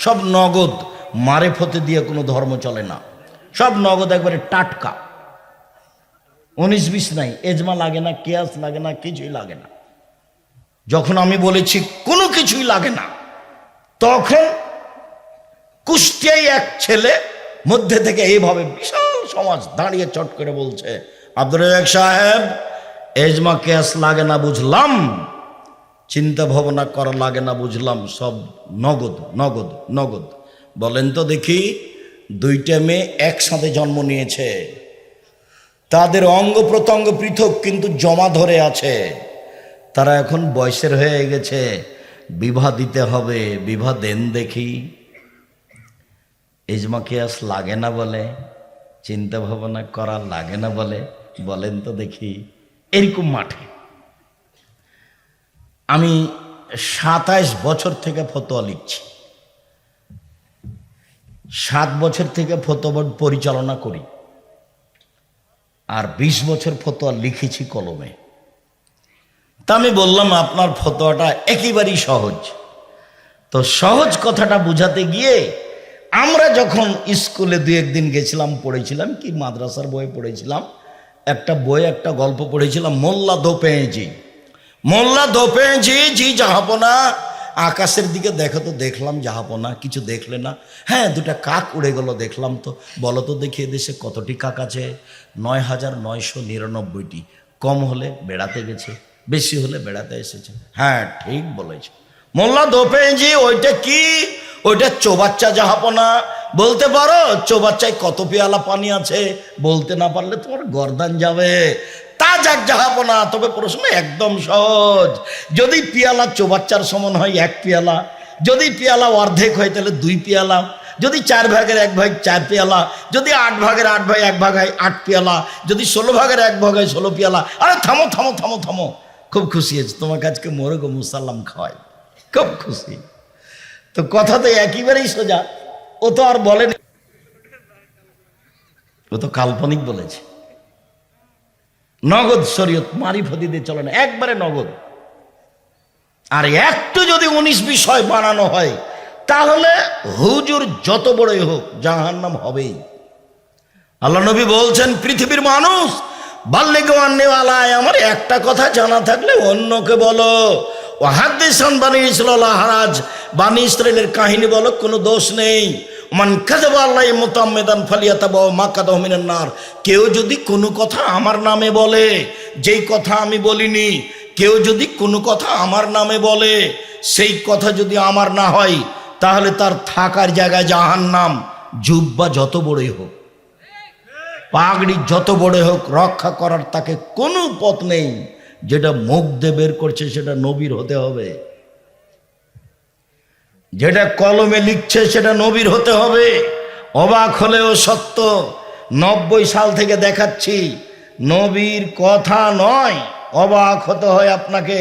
সব নগদ মারে ফতে দিয়ে কোনো ধর্ম চলে না। সব নগদ একবারে টাটকা। উনিশ বিশ নাই, এজমা লাগে না, কেয়াস লাগে না, কিছুই লাগে না। যখন আমি বলেছি, কোনো কিছুই লাগে না, তখন কুষ্টিয়ায় এক ছেলে মধ্যে থেকে এইভাবে বিশাল সমাজ দাঁড়িয়ে চট করে বলছে আব্দুল সাহেব, এজমা, কেয়াস লাগে না, বুঝলাম। চিন্তা ভাবনা করা লাগে না, বুঝলাম, সব নগদ নগদ নগদ। বলেন তো দেখি, দুইটা মেয়ে একসাথে জন্ম নিয়েছে। তাদের অঙ্গ প্রত্যঙ্গ পৃথক, কিন্তু জমা ধরে আছে। তারা এখন বয়সের হয়ে গেছে। বিবাহ দিতে হবে, বিবাহ দেন দেখি। এজমা কেয়াস লাগে না বলে চিন্তা ভাবনা করা লাগে না বলে, বলেন তো দেখি, এরকম মাঠে আমি সাতাইশ বছর থেকে ফতোয়া লিখছি। সাত বছর থেকে ফতোয়া পরিচালনা করি। আর ২০ বছর ফতোয়া লিখেছি কলমে। তা আমি বললাম, আপনার ফতোয়াটা একেবারেই সহজ। তো সহজ কথাটা বুঝাতে গিয়ে আমরা যখন স্কুলে দু একদিন গেছিলাম, পড়েছিলাম কি, মাদ্রাসার বই পড়েছিলাম, একটা বই, একটা গল্প পড়েছিলাম, মোল্লা দোপেঁজি। মোল্লা দোপেঁজি জি জাহাপনা। আকাশের দিকে দেখো তো, দেখলাম জাহাপনা, কিছু দেখলে না। হ্যাঁ দুটা কাক উড়ে গেল, দেখলাম তো। বলো তো দেখি দেশে কতটি কাক আছে? নয় হাজার নয়শো নিরানব্বইটি। কম হলে বেড়াতে গেছে, বেশি হলে বেড়াতে এসেছে। হ্যাঁ ঠিক বলেছে। মোল্লা দোপেঁজি ওইটা কি? ওইটা চোবাচ্চা জাহাপনা। বলতে পারো, চোবাচ্চায় কত পেয়ালা পানি আছে? বলতে না পারলে তোমার গর্দান যাবে। তা যাক জাহাপনা তবে প্রশ্ন একদম সহজ। যদি পিয়ালা চোবাচ্চার সমান হয় এক পেয়ালা, যদি পেয়ালা অর্ধেক হয় তাহলে দুই পেয়ালা, যদি চার ভাগের এক ভাগ চার পেয়ালা, যদি আট ভাগের আট ভাগ এক ভাগ হয় আট পেয়ালা, যদি ষোলো ভাগের এক ভাগ হয় ষোলো পেয়ালা, আরে থামো থামো থামো থামো। খুব খুশি হয়েছে তোমার কাছকে মোরগ মুসাল্লাম খাওয়াই। খুব খুশি। তো কথা তো একেবারেই সোজা। ও তো আর বলেনি। ও তো কাল্পনিক বলেছে। নগদ শরীয়ত মারিফতি দিয়ে চলে না, একবারে নগদ। আর একটু যদি উনিশ বিষয় বানানো হয়, তাহলে হুজুর যত বড়ই হোক জাহান নাম হবেই। আল্লাহ নবী বলছেন, পৃথিবীর মানুষ বাল্যে নেওয়ালায় আমার একটা কথা জানা থাকলে অন্যকে বলো। ও হাদ্দিসান বানি ইসলাল হারাজ বানি ইসরায়েলের কাহিনী বলো, কোনো দোষ নেই। মান কাজাবা আল্লাহ মোতাম্মেদান ফালিয়াতাবা মা কাদাহমিনার নার। কেউ যদি কোনো কথা আমার নামে বলে, যেই কথা আমি বলিনি, কেউ যদি কোনো কথা আমার নামে বলে, সেই কথা যদি আমার না হয়, তাহলে তার থাকার জায়গায় জাহান নাম জুব্বা যত বড়ই হোক, পাগড়ি যত বড়ই হোক, রক্ষা করার তাকে কোনো পথ নেই। যেটা মুখ দিয়ে বের করছে, সেটা নবীর হতে হবে। যেটা কলমে লিখছে সেটা নবীর হতে হবে। অবাক হলেও সত্য, নব্বই সাল থেকে দেখাচ্ছি, নবীর কথা নয়, অবাক হতে হয় আপনাকে।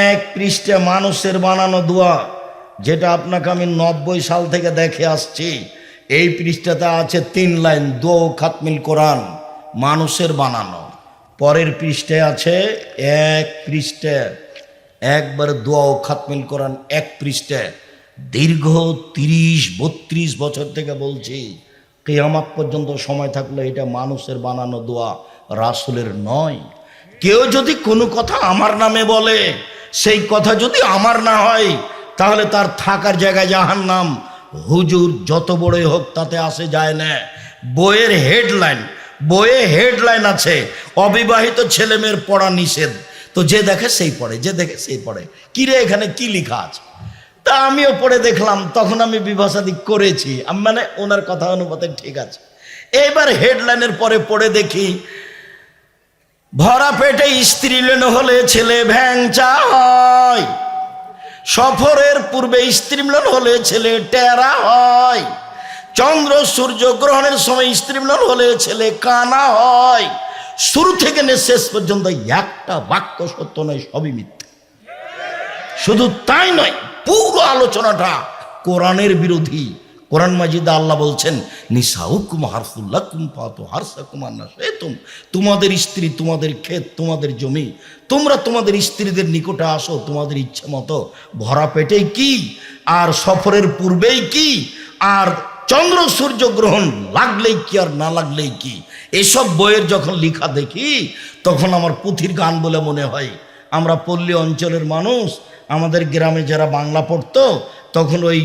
এক পৃষ্ঠে মানুষের বানানো দোয়া, যেটা আপনাকে আমি নব্বই সাল থেকে দেখে আসছি। এই পৃষ্ঠাতে আছে তিন লাইন দো খাতমিল কোরআন, মানুষের বানানো। পরের পৃষ্ঠে আছে এক পৃষ্ঠে একবার দোয়া ও খাতমিল করান এক পৃষ্ঠে। দীর্ঘ তিরিশ, বত্রিশ বছর থেকে বলছি, কেয়ামাত পর্যন্ত সময় থাকলে এটা মানুষের বানানো দোয়া, রাসুলের নয়। কেউ যদি কোনো কথা আমার নামে বলে, সেই কথা যদি আমার না হয়, তাহলে তার থাকার জায়গায় জাহান নাম হুজুর যত বড়ই হোক তাতে আসে যায় না। বইয়ের হেডলাইন, বইয়ে হেডলাইন আছে, অবিবাহিত ছেলেমেয়ের পড়া নিষেধ। তো যে দেখে সেই পড়ে, যে দেখে সেই পড়ে। কিরে এখানে কি লেখা আছে? তা আমিও পড়ে দেখলাম, তখন আমি বিভাষাদি করেছি। আমি মানে ওনার কথা অনুপাতে ঠিক আছে। এবার হেডলাইনের পরে পড়ে দেখি, ভরা পেটে স্ত্রী লেন হলে ছেলে ভ্যাংচা হয় সফরের পূর্বে স্ত্রীমিলন হলে ছেলে টেরা হয়। চন্দ্র সূর্য গ্রহণের সময় স্ত্রীমিলন হলে ছেলে কানা হয়। শুরু থেকে নে, শেষ পর্যন্ত একটা বাক্য সত্য নয়, সবই মিথ্যা। শুধু তাই নয়, পুরো আলোচনাটা কোরআনের বিরোধী। কোরআন মাজিদে আল্লাহ বলছেন, নিসাউকুম হারফুল্লাকুম পাতো হারসাকুম আন্না তুম তোমাদের স্ত্রী, তোমাদের ক্ষেত, তোমাদের জমি, তোমরা তোমাদের স্ত্রীদের নিকটে আসো, তোমাদের ইচ্ছে মতো। ভরা পেটেই কি? আর সফরের পূর্বেই কি? আর চন্দ্র সূর্য গ্রহণ লাগলেই কি আর না লাগলেই কি? এসব বইয়ের যখন লিখা দেখি, তখন আমার পুঁথির গান বলে মনে হয়, আমরা পল্লী অঞ্চলের মানুষ, আমাদের গ্রামে যারা বাংলা পড়তো, তখন ওই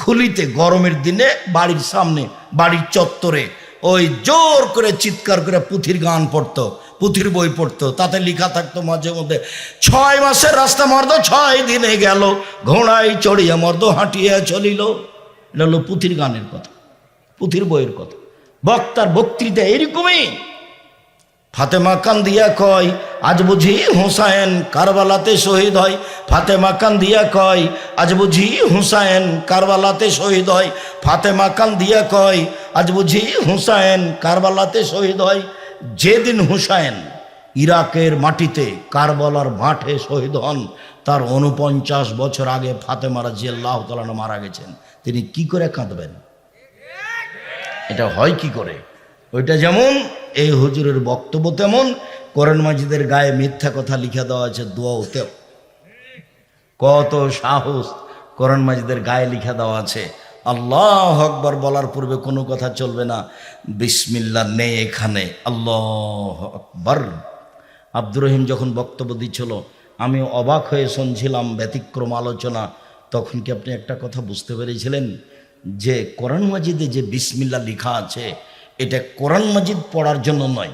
খুলিতে গরমের দিনে বাড়ির সামনে, বাড়ির চত্বরে ওই জোর করে চিৎকার করে পুঁথির গান পড়তো, পুঁথির বই পড়তো। তাতে লেখা থাকতো মাঝে মধ্যে, ছয় মাসের রাস্তা মর্দ, ছয় দিনে গেল, ঘোড়ায় চড়িয়া মর্দ, হাঁটিয়া চলিল। এটা হলো পুঁথির গানের কথা, পুঁথির বইয়ের কথা। বক্তার বক্তৃতা এরকমই। ফাতেমা কান্দিয়া কয়, আজ বুঝি হুসায়েন কারবালাতে শহীদ হয়। ফাতেমা কান্দিয়া কয়, আজ বুঝি হুসায়েন কারবালাতে শহীদ হয়। ফাতেমা কান্দিয়া কয়, আজ বুঝি হুসায়েন কারবালাতে শহীদ হয়। যেদিন হুসায়েন ইরাকের মাটিতে কারবালার মাঠে শহীদ হন, তার উনপঞ্চাশ বছর আগে ফাতেমারা জিয়াল্লাহ তালানো মারা গেছেন। তিনি কি করে কাঁদবেন? এটা হয় কি করে? ওইটা যেমন, এই হুজুরের বক্তব্য তেমন, কোরআন মাজিদের গায়ে মিথ্যা কথা লিখে দেওয়া আছে দোয়াতে কত সাহস কোরআন মাজিদের গায়ে লিখে দেওয়া আছে। আল্লাহ আকবর বলার পূর্বে কোনো কথা চলবে না। বিসমিল্লা নেই এখানে। আল্লাহ আকবর। আব্দুর রহিম যখন বক্তব্য দিচ্ছিল, আমি অবাক হয়ে শুনছিলাম ব্যতিক্রম আলোচনা। তখন কি আপনি একটা কথা বুঝতে পেরেছিলেন? যে কোরআন মাজিদে যে বিসমিল্লা লেখা আছে, এটা কোরআন মাজিদ পড়ার জন্য নয়।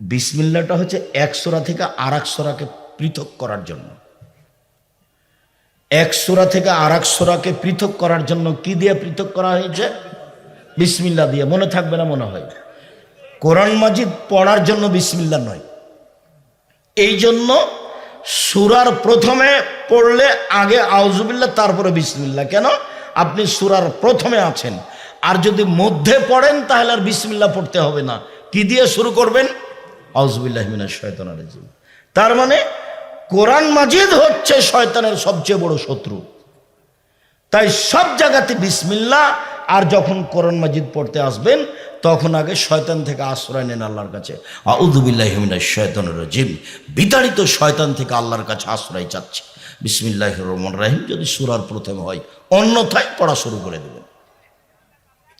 বিসমিল্লাটা হচ্ছে এক সোরা থেকে আর এক সোরাকে পৃথক করার জন্য। এক সোরা থেকে আর এক সোরাকে পৃথক করার জন্য কি দিয়ে পৃথক করা হয়েছে? বিসমিল্লা দিয়ে। মনে থাকবে না মনে হয়। কোরআন মাজিদ পড়ার জন্য বিসমিল্লা নয়। এই জন্য সুরার প্রথমে পড়লে আগে আউজুবিল্লা তারপরে বিসমিল্লা কেন? আপনি সুরার প্রথমে আছেন। আর যদি মধ্যে পড়েন, তাহলে আর বিসমিল্লা পড়তে হবে না। কি দিয়ে শুরু করবেন? আউজবিল্লাহ মিনা শয়তান তার মানে কোরআন মাজিদ হচ্ছে শয়তানের সবচেয়ে বড় শত্রু। তাই সব জায়গাতে বিসমিল্লা আর যখন কোরআন মাজিদ পড়তে আসবেন, তখন আগে শয়তান থেকে আশ্রয় নেন আল্লাহর কাছে। আউদুবিল্লাহমিনা শয়তান রাজিম। বিতাড়িত শয়তান থেকে আল্লাহর কাছে আশ্রয় চাচ্ছে। বিসমিল্লাহ রহমান রাহিম। যদি সুরার প্রথমে হয় অন্যথায় পড়া শুরু করে দেবেন।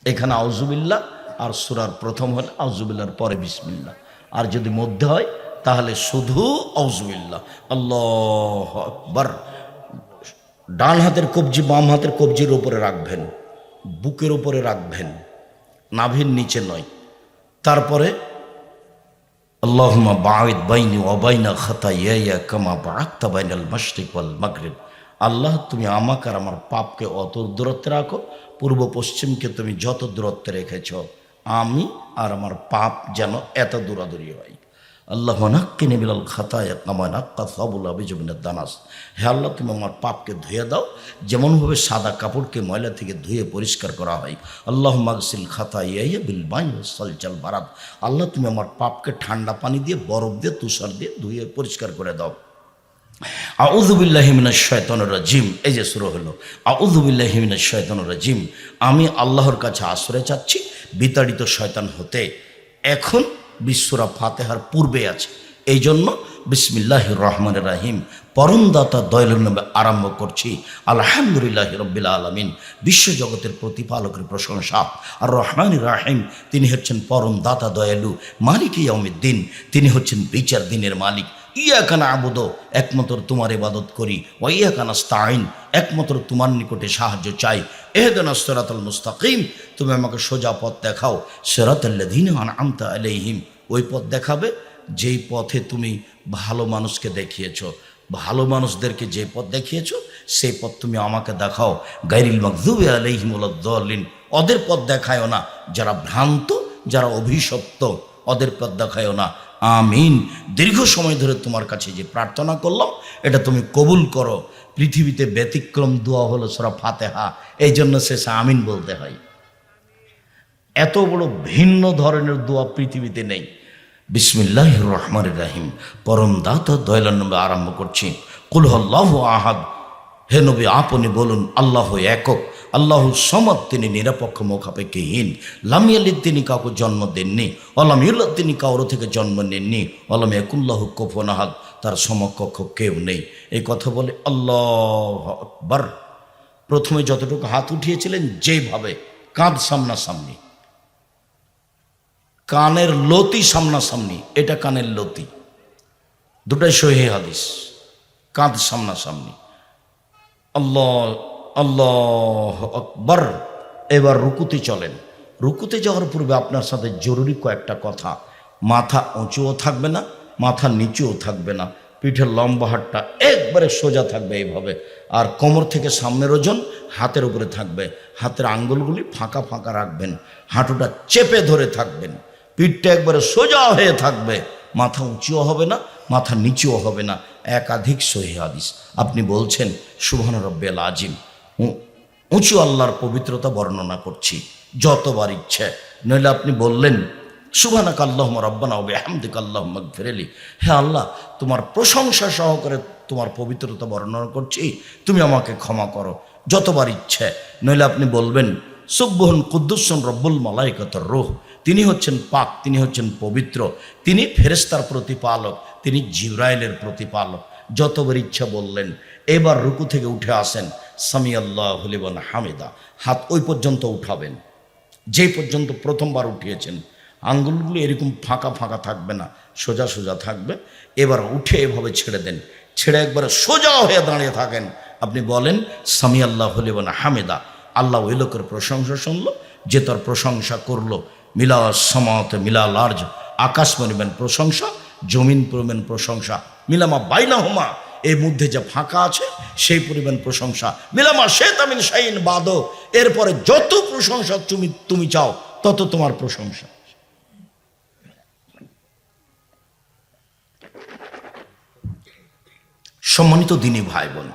এখানে আউজুবিল্লা আর সুরার প্রথম হলে আউজুবিল্লার পরে বিসমিল্লা আর যদি মধ্যে হয়, তাহলে শুধু আউজুবিল্লা আল্লাহ আকবার। ডান হাতের কবজি, বাম হাতের কবজির উপরে রাখবেন। বুকের উপরে রাখবেন। নাভির নিচে নয়। তারপরে আল্লাহুমা বাঈদ বাইনি ওয়াবাইনা খাতাইয়া কামা বাআত্তা বাইনাল মাশরিক ওয়াল মাগরিব। আল্লাহ, তুমি আমাকে আর আমার পাপকে অত দূরত্বে রাখো, পূর্ব পশ্চিমকে তুমি যত দূরত্বে রেখেছ, আমি আর আমার পাপ যেন এত দূরাদূরি হয়। আল্লাহ নাক্কি নেবিলাল খাতায় কামায় নাক্কা সবুল আবিজমিনের দানাস। হে আল্লাহ, তুমি আমার পাপকে ধুয়ে দাও, যেমনভাবে সাদা কাপড়কে ময়লা থেকে ধুয়ে পরিষ্কার করা হয়। আল্লাহ মাগসিল খাতা ইয়া বিল বাই সলচাল বারাত আল্লাহ, তুমি আমার পাপকে ঠান্ডা পানি দিয়ে, বরফ দিয়ে, তুষার দিয়ে ধুয়ে পরিষ্কার করে দাও। আউজুবিল্লাহিমিনা শয়তনুর রাজিম। এই যে শুরু হলো আউজুবিল্লাহিমিনা শয়তনুর রাজিম। আমি আল্লাহর কাছে আশ্রয় চাচ্ছি বিতাড়িত শয়তান হতে। এখন বিশ্বরা ফাতেহার পূর্বে আছে। এই জন্য বিসমিল্লাহ রহমান রাহিম। পরমদাতা দয়ালুর নামে আরম্ভ করছি। আলহামদুলিল্লাহ রব্বিল আলমিন। বিশ্বজগতের প্রতিপালকের প্রশংসা। আর রহমান রাহিম। তিনি হচ্ছেন পরম দাতা দয়ালু মালিক ইয়াউমিদ্দিন। তিনি হচ্ছেন বিচার দিনের মালিক। ইয়া কানা আবুদ, একমাত্র তোমার ইবাদত করি। ও ইয়া কানা স্তাইন একমাত্র তোমার নিকটে সাহায্য চাই। এহেদানা সেরাতাল মুস্তাকিম, তুমি আমাকে সোজা পথ দেখাও। সেরাতাল্লাদিন আমতা আলাইহিম, ওই পথ দেখাবে যেই পথে তুমি ভালো মানুষকে দেখিয়েছ। ভালো মানুষদেরকে যে পথ দেখিয়েছ, সেই পথ তুমি আমাকে দেখাও। গাইরিল মকদুবে আলাইহিমুল্লিন ওদের পথ দেখায়ও না। যারা ভ্রান্ত, যারা অভিশপ্ত, ওদের পথ দেখায়ও না। আমিন। দীর্ঘ সময় ধরে তোমার কাছে যে প্রার্থনা করলাম, এটা তুমি কবুল করো। পৃথিবীতে ব্যতিক্রম দোয়া হলো সরা ফাতেহা, এই জন্য শেষে আমিন বলতে হয়। এত বড় ভিন্ন ধরনের দোয়া পৃথিবীতে নেই। বিসমিল্লাহ রহমান রাহিম। পরম দাতা দয়ালার নম্বর আরম্ভ করছি। কুলহল্লাহ আহাদ। হে নবী, আপনি বলুন, আল্লাহ একক। আল্লাহ সমদ তিনি নিরপেক্ষ মুখাপেক্ষহীন। লামিয়ালিদ তিনি কাউকে জন্ম দেননি অলামিউল্লাহ তিনি কারও থেকে জন্ম নেননি অলাম একুল্লাহ কোফনাহাদ তার সমকক্ষ কেউ নেই। এই কথা বলে আল্লাহ আকবার। প্রথমে যতটুকু হাত উঠিয়েছিলেন, যেভাবে কাঁধ সামনাসামনি, কানের লতি সামনাসামনি, এটা কানের লতি। দুটাই সহি হাদিস, কাঁধ সামনাসামনি। আল্লাহ আল্লাহ আকবর। এবার রুকুতে চলেন। রুকুতে যাওয়ার পূর্বে আপনার সাথে জরুরি কয়েকটা কথা। মাথা উঁচুও থাকবে না, মাথা নিচুও থাকবে না। পিঠের লম্বা হাতটা একবারে সোজা থাকবে এইভাবে। আর কোমর থেকে সামনের ওজন হাতের উপরে থাকবে। হাতের আঙ্গুলগুলি ফাঁকা ফাঁকা রাখবেন। হাঁটুটা চেপে ধরে থাকবেন। পিঠটা একবারে সোজা হয়ে থাকবে। মাথা উঁচুও হবে না, মাথা নিচুও হবে না। একাধিক সহি হাদিস। আপনি বলছেন সুবহান রব্বেল আজিম উঁচু আল্লাহর পবিত্রতা বর্ণনা করছি, যতবার ইচ্ছে। নইলে আপনি বললেন, সুবহানাক আল্লাহ রব্বানা হবে আহমদিক আল্লাহ ফেরেলি হে আল্লাহ, তোমার প্রশংসা সহকারে তোমার পবিত্রতা বর্ণনা করছি, তুমি আমাকে ক্ষমা করো, যতবার ইচ্ছে। নইলে আপনি বলবেন সুব্বহন কুদ্দুসন রব্বুল মালাইকতর রোহ। তিনি হচ্ছেন পাক, তিনি হচ্ছেন পবিত্র, তিনি ফেরেস্তার প্রতিপালক, তিনি জিব্রাইলের প্রতিপালক। যতবার ইচ্ছা বললেন, এবার রুকু থেকে উঠে আসেন সামি আল্লাহ হলিবন হামিদা। হাত ওই পর্যন্ত উঠাবেন। যেই পর্যন্ত প্রথমবার উঠিয়েছেন, আঙ্গুলগুলো এরকম ফাঁকা ফাঁকা থাকবে না, সোজা সোজা থাকবে। এবার উঠে এভাবে ছেড়ে দেন। ছেড়ে একবারে সোজা হয়ে দাঁড়িয়ে থাকেন। আপনি বলেন সামি আল্লাহ হলিবন হামিদা। আল্লাহ ওই লোকের প্রশংসা শুনলো, যে তার প্রশংসা করল। মিলা সমাত মিলা লার্জ আকাশ পরিবেন প্রশংসা, জমিন পরিবেন প্রশংসা। মিলামা বাইনা হোমা এর মধ্যে যে ফাঁকা আছে, সেই পরিমাণ প্রশংসা। মিলামা সে তামিন শাইন বাদ এরপরে যত প্রশংসা তুমি তুমি চাও, তত তোমার প্রশংসা। সম্মানিত দিনী ভাই বোন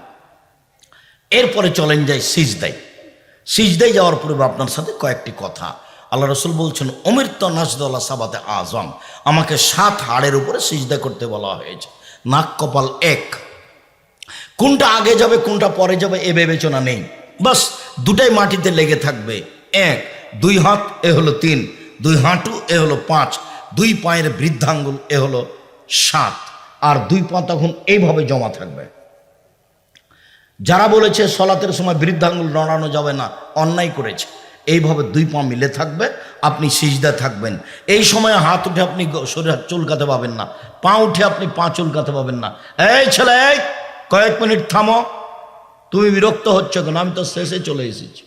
এরপরে চলেন যায় সিজদাই সিজদাই যাওয়ার পূর্বে আপনার সাথে কয়েকটি কথা। আল্লাহ রসুল বলছেন অমৃত নাজদুল্লাহ সাবাতে আজম। আমাকে সাত হাড়ের উপরে সিজদা করতে বলা হয়েছে। নাক কপাল এক কোনটা আগে যাবে, কোনটা পরে যাবে, এ বিবেচনা নেই। বাস দুটাই মাটিতে লেগে থাকবে। এক, দুই হাত, এ হলো তিন। দুই হাঁটু, এ হলো পাঁচ। দুই পায়ের বৃদ্ধাঙ্গুল, এ হলো সাত। আর দুই পা তখন এইভাবে জমা থাকবে। যারা বলেছে সলাতের সময় বৃদ্ধাঙ্গুল নড়ানো যাবে না, অন্যায় করেছে। এইভাবে দুই পা মিলে থাকবে, আপনি সিজদা থাকবেন। এই সময় হাত উঠে আপনি শরীর চুলকাতে পাবেন না। পা উঠে আপনি পা চুলকাতে পাবেন না। এই ছেলে কয়েক মিনিট থামো। তুমি বিরক্ত হচ্ছ কেন? আমি তো শেষে চলে এসেছি।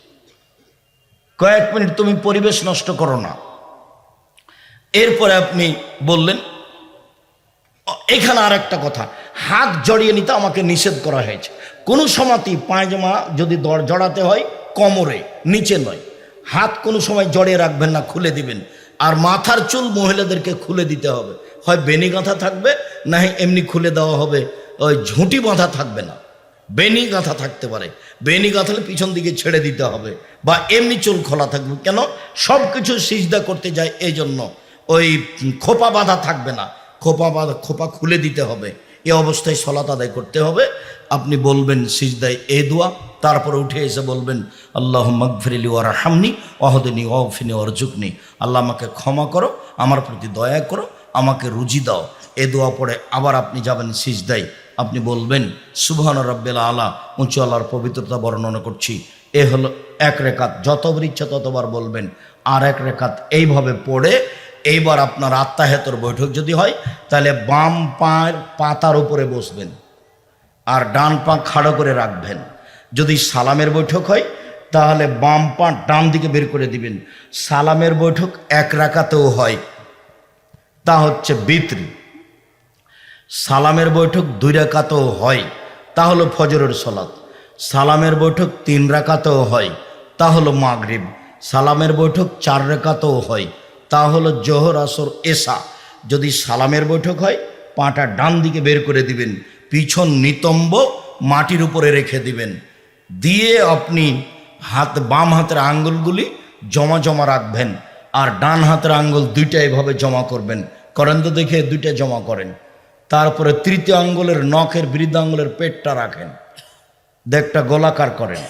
কয়েক মিনিট তুমি পরিবেশ নষ্ট করো না। এরপরে আপনি বললেন, এখানে আর একটা কথা, হাত জড়িয়ে নিতে আমাকে নিষেধ করা হয়েছে। কোনো সময়তেই পায়জামা যদি দর জড়াতে হয়, কোমরে, নিচে নয়। হাত কোনো সময় জড়িয়ে রাখবেন না, খুলে দিবেন। আর মাথার চুল মহিলাদেরকে খুলে দিতে হবে। হয় বেনি গাঁথা থাকবে, না এমনি খুলে দেওয়া হবে। ওই ঝুঁটি বাঁধা থাকবে না। বেনি গাঁথা থাকতে পারে। বেনি গাঁথালে পিছন দিকে ছেড়ে দিতে হবে বা এমনি চুল খোলা থাকবে। কেন? সব কিছু সিজদা করতে যায় এই জন্য ওই খোপা বাঁধা থাকবে না। খোপা বাঁধা, খোপা খুলে দিতে হবে। এ অবস্থায় সলাত আদায় করতে হবে। আপনি বলবেন সিজদায় এ দোয়া, তারপরে উঠে এসে বলবেন আল্লাহ মকফিরিলি ওয়ার হামনি অহদিনী অফিনি অর্জুকনি আল্লাহ আমাকে ক্ষমা করো, আমার প্রতি দয়া করো, আমাকে রুজি দাও। এ দোয়া পড়ে আবার আপনি যাবেন সিজদায়। আপনি বলবেন, সুবহান রব্বেল আলা, উঁচু আল্লাহর পবিত্রতা বর্ণনা করছি। এ হলো এক রেখাত যতবার ইচ্ছা ততবার বলবেন। আর এক রেখাত এইভাবে পড়ে, এইবার আপনার আত্মাহেতর বৈঠক যদি হয়, তাহলে বাম পায়ের পাতার উপরে বসবেন আর ডান পা খাড়ো করে রাখবেন। যদি সালামের বৈঠক হয়, তাহলে বাম পা ডান দিকে বের করে দিবেন। সালামের বৈঠক এক রাকাতেও হয়। তা হচ্ছে বিত্রি সালামের বৈঠক দুই রাকাতেও হয়, তা হলো ফজরের সলাত সালামের বৈঠক তিন রাকাতেও হয়, তা হলো মাগরিব। সালামের বৈঠক চার রেখাতেও হয়, তা হলো জোহর, আসর, এসা। যদি সালামের বৈঠক হয়, পাটা ডান দিকে বের করে দিবেন, পিছন নিতম্ব মাটির উপরে রেখে দিবেন। দিয়ে আপনি হাত, বাম হাতের আঙ্গুলগুলি জমা জমা রাখবেন, আর ডান হাতের আঙ্গুল দুইটা এভাবে জমা করবেন। করেন তো দেখে দুইটা জমা করেন। তারপরে তৃতীয় আঙ্গুলের নখের বৃদ্ধ আঙ্গুলের পেটটা রাখেন। দেখটা গোলাকার করেন।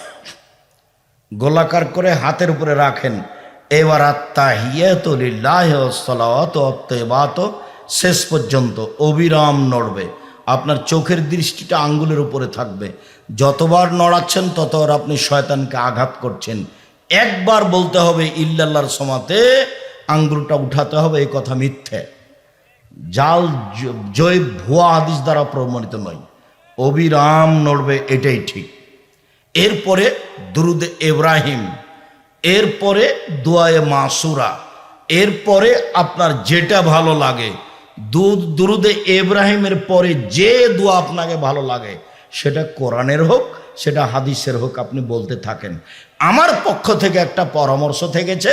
গোলাকার করে হাতের উপরে রাখেন। এবার আত্মা আত্মাহিয়াত শেষ পর্যন্ত অবিরাম নড়বে। আপনার চোখের দৃষ্টিটা আঙ্গুলের উপরে থাকবে। যতবার নড়াচ্ছেন ততবার আপনি শয়তানকে আঘাত করছেন। একবার বলতে হবে ইল্লাল্লাহর সমাতে আঙ্গুলটা উঠাতে হবে এই কথা মিথ্যে। জাল জয় ভুয়া হাদিস দ্বারা প্রমাণিত নয়। অবিরাম নড়বে এটাই ঠিক। এরপরে দুরুদে ইব্রাহিম, এরপরে দোয়ায়ে মাসুরা, এরপরে আপনার যেটা ভালো লাগে দু- দুরুদে ইব্রাহিমের পরে যে দোয়া আপনাকে ভালো লাগে, সেটা কোরআনের হোক, সেটা হাদিসের হোক আপনি বলতে থাকেন। আমার পক্ষ থেকে একটা পরামর্শ থেকেছে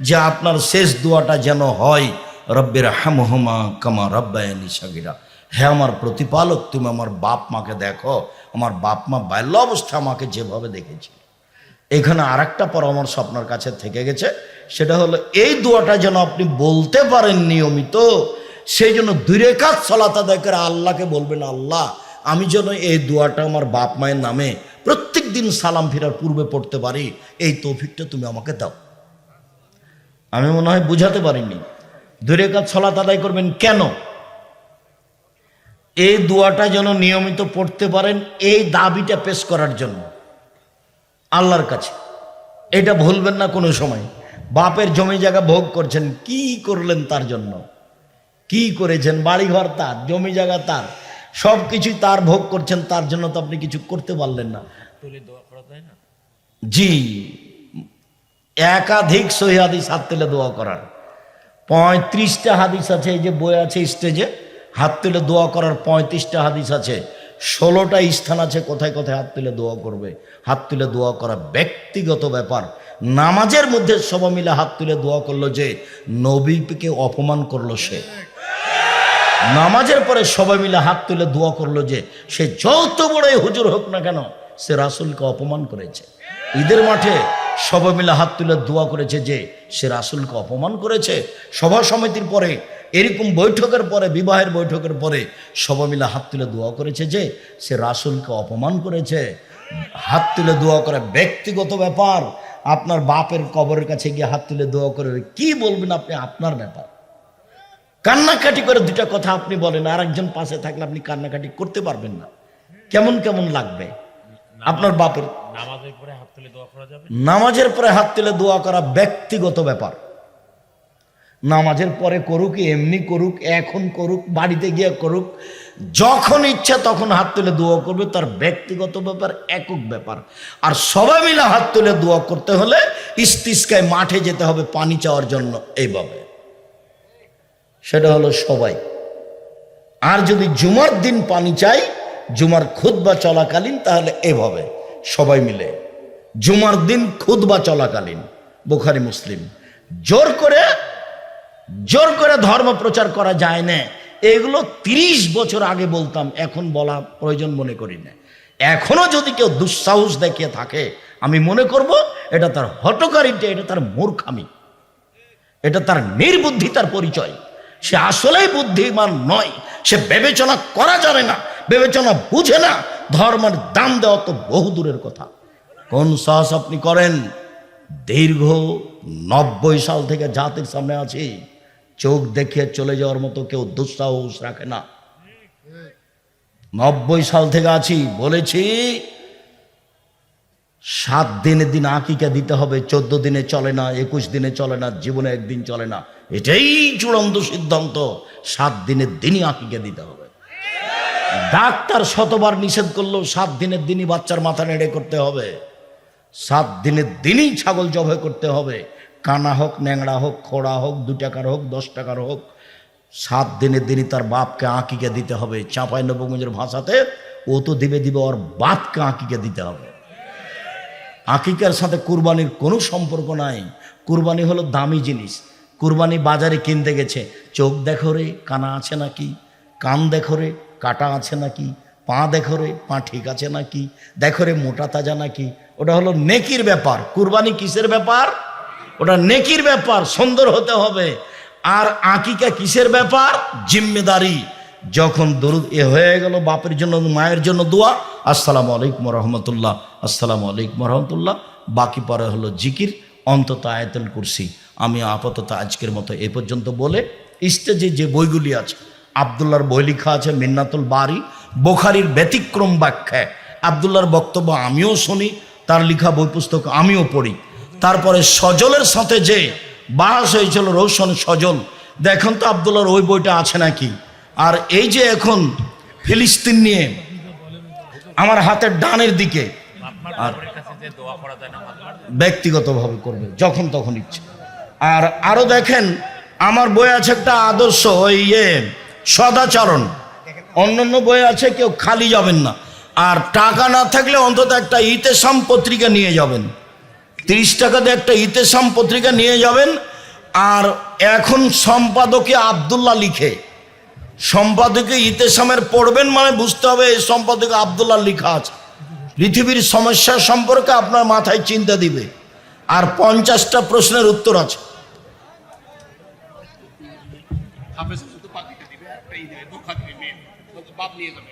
যে আপনার শেষ দোয়াটা যেন হয়। রব্বের হামহমা কামা রব্বায়নি সাগিরা। হ্যাঁ আমার প্রতিপালক, তুমি আমার বাপ মাকে দেখো, আমার বাপ মা বাল্য অবস্থা আমাকে যেভাবে দেখেছি। এখানে আর একটা পরামর্শ আপনার কাছে থেকে গেছে, সেটা হলো, এই দোয়াটা যেন আপনি বলতে পারেন নিয়মিত, সেই জন্য রেখাত সলাত আদায় করে আল্লাহকে বলবেন, আল্লাহ, আমি যেন এই দোয়াটা আমার বাপ মায়ের নামে প্রত্যেক দিন সালাম ফিরার পূর্বে পড়তে পারি, এই তৌফিকটা তুমি আমাকে দাও। আমি মনে হয় বুঝাতে পারিনি। দুই রেখাত সলাত আদায় করবেন কেন? এই দোয়াটা যেন নিয়মিত পড়তে পারেন এই দাবিটা পেশ করার জন্য। আল্লাহর কাছে। এটা ভুলবেন না কোনো সময়। বাপের জমি জায়গা ভোগ করছেন কি করলেন তার জন্য? কি করেছেন? বাড়িঘর তার জমি জায়গা তার সব কিছুই তার ভোগ করছেন তার জন্য তো আপনি কিছু করতে পারলেন না? জি। একাধিক সহি হাদিস হাত তুলে দোয়া করার। পঁয়ত্রিশটা হাদিস আছে, এই যে বই আছে স্টেজে, হাত তুলে দোয়া করার পঁয়ত্রিশটা হাদিস আছে। ষোলোটা স্থান আছে, কোথায় কোথায় হাত তুলে দোয়া করবে? হাত তুলে দোয়া করা ব্যক্তিগত ব্যাপার। নামাজের মধ্যে সবাই মিলে হাত তুলে দোয়া করল যে, নবীকে অপমান করল সে। নামাজের পরে সবাই মিলে হাত তুলে দোয়া করল যে, সে যত বড়ই হুজুর হোক না কেন, সে রাসুলকে অপমান করেছে। ঈদের মাঠে সবাই মিলে হাত তুলে দোয়া করেছে যে সে রাসুলকে অপমান করেছে। সভা সমিতির পরে, এরকম বৈঠকের পরে, বিবাহের বৈঠকের পরে সবাই মিলে হাত তুলে দোয়া করেছে যে সে রাসুলকে অপমান করেছে। হাত তুলে দোয়া করে ব্যক্তিগত ব্যাপার। আপনার বাপের কবরের কাছে গিয়ে হাত তুলে দোয়া করে কি বলবেন আপনি? আপনার ব্যাপার। কান্নাকাটি করে দুটা কথা আপনি বলেন আর একজন পাশে থাকলে আপনি কান্নাকাটি করতে পারবেন না। কেমন কেমন লাগবে? আপনার বাপের নামাজের পরে হাত তুলে দোয়া করা যাবে? নামাজের পরে হাত তুলে দোয়া করা ব্যক্তিগত ব্যাপার। নামাজের পরে করুক এমনি করুক এখন করুক বাড়িতে গিয়ে করুক যখন ইচ্ছা তখন হাত তুলে দোয়া করবে তার ব্যক্তিগত ব্যাপার একক ব্যাপার। আর সবাই মিলে হাত তুলে দোয়া করতে হলে ইস্তিস্কায় মাঠে যেতে হবে পানি চাওয়ার জন্য এইভাবে। সেটা হলো সবাই। আর যদি জুমার দিন পানি চাই জুমার খুদবা চলাকালীন, তাহলে এভাবে সবাই মিলে। জুমার দিন খুদবা চলাকালীন, বুখারি, মুসলিম। জোর করে জোর করে ধর্ম প্রচার করা যায় না। এগুলো তিরিশ বছর আগে বলতাম, এখন বলা প্রয়োজন মনে করি না। এখনও যদি কেউ দুঃসাহস দেখিয়ে থাকে, আমি মনে করব এটা তার হটকারিতা, এটা তার মূর্খামি। এটা তার নির্বুদ্ধিতার পরিচয়। সে আসলেই বুদ্ধিমান নয়, সে বিবেচনা করা জানে না। বিবেচনা বুঝে না, ধর্মের দাম দেওয়া তো বহু দূরের কথা। কোন সাহস আপনি করেন? দীর্ঘ নব্বই সাল থেকে জাতির সামনে আছি। চোখ দেখিয়ে চলে যাওয়ার মতো কেউ দুঃসাহস রাখে না। নব্বই সাল থেকে আছি, বলেছি, সাত দিনের দিন আকিকা দিতে হবে, চোদ্দ দিনে চলে না, একুশ দিনে চলে না, জীবনে একদিন চলে না। এটাই চূড়ান্ত সিদ্ধান্ত, সাত দিনের দিনই আকিকা দিতে হবে। ডাক্তার শতবার নিষেধ করল সাত দিনের দিনই বাচ্চার মাথা নেড়ে করতে হবে। সাত দিনের দিনই ছাগল জবাই করতে হবে। কানা হোক, ন্যাংড়া হোক, খোড়া হোক, দু টাকার হোক, দশ টাকার হোক, সাত দিনের দিনই তার বাপকে আঁকিকে দিতে হবে। চাঁপাই নবগঞ্জের ভাষাতে ও তো দিবে দিবে ওর বাপকে আঁকিকে দিতে হবে। আঁকিকার সাথে কুরবানির কোনো সম্পর্ক নাই। কুরবানি হলো দামি জিনিস। কুরবানি বাজারে কিনতে গেছে। চোখ দেখো রে, কানা আছে নাকি? কান দেখো রে কাটা আছে নাকি? পা দেখো রে, পা ঠিক আছে নাকি? দেখো রে, মোটা তাজা নাকি? ওটা হলো নেকির ব্যাপার। কুরবানি কিসের ব্যাপার? ওটা নেকির ব্যাপার, সুন্দর হতে হবে। আর আকিকা কিসের ব্যাপার? জিম্মেদারি। যখন দরুদ এ হয়ে গেল, বাপের জন্য, মায়ের জন্য দোয়া, আসসালামু আলাইকুম রহমতুল্লাহ, আসসালামু আলাইকুম রহমতুল্লাহ। বাকি পরে হলো জিকির, অন্তত আয়তল কুরসি। আমি আপাতত আজকের মতো এ পর্যন্ত বলে, স্টেজে যে বইগুলি আছে আবদুল্লার বই লেখা আছে মিন্নাতুল বাড়ি বোখারির ব্যতিক্রম ব্যাখ্যায় আবদুল্লার বক্তব্য আমিও শুনি, তার লেখা বই পুস্তক আমিও পড়ি। তারপরে সজলের সাথে যে বাস হয়েছিল রৌশন সজল, দেখেন তো আবদুল্লার ওই বইটা আছে নাকি? আর এই যে এখন ফিলিস্তিন নিয়ে আমার হাতের ডানের দিকে, আর ব্যক্তিগতভাবে করবে, যখন তখন ইচ্ছে। আর আরও দেখেন, আমার বই আছে একটা আদর্শ, ওই ইয়ে সদাচরণ। অন্যান্য বই আছে কেউ খালি যাবেন না। আর টাকা না থাকলে অন্তত একটা ইতেসাম পত্রিকা নিয়ে যাবেন। তিরিশ টাকাতে একটা ইতেসাম পত্রিকা নিয়ে যাবেন। আর এখন সম্পাদকে আবদুল্লাহ লিখে। সম্পাদকে ইতেসামের পড়বেন মানে বুঝতে হবে এই সম্পাদকে আবদুল্লাহ লিখা আছে। পৃথিবীর সমস্যা সম্পর্কে আপনার মাথায় চিন্তা দিবে। আর পঞ্চাশটা প্রশ্নের উত্তর আছে। বাপ নিয়ে যাবে।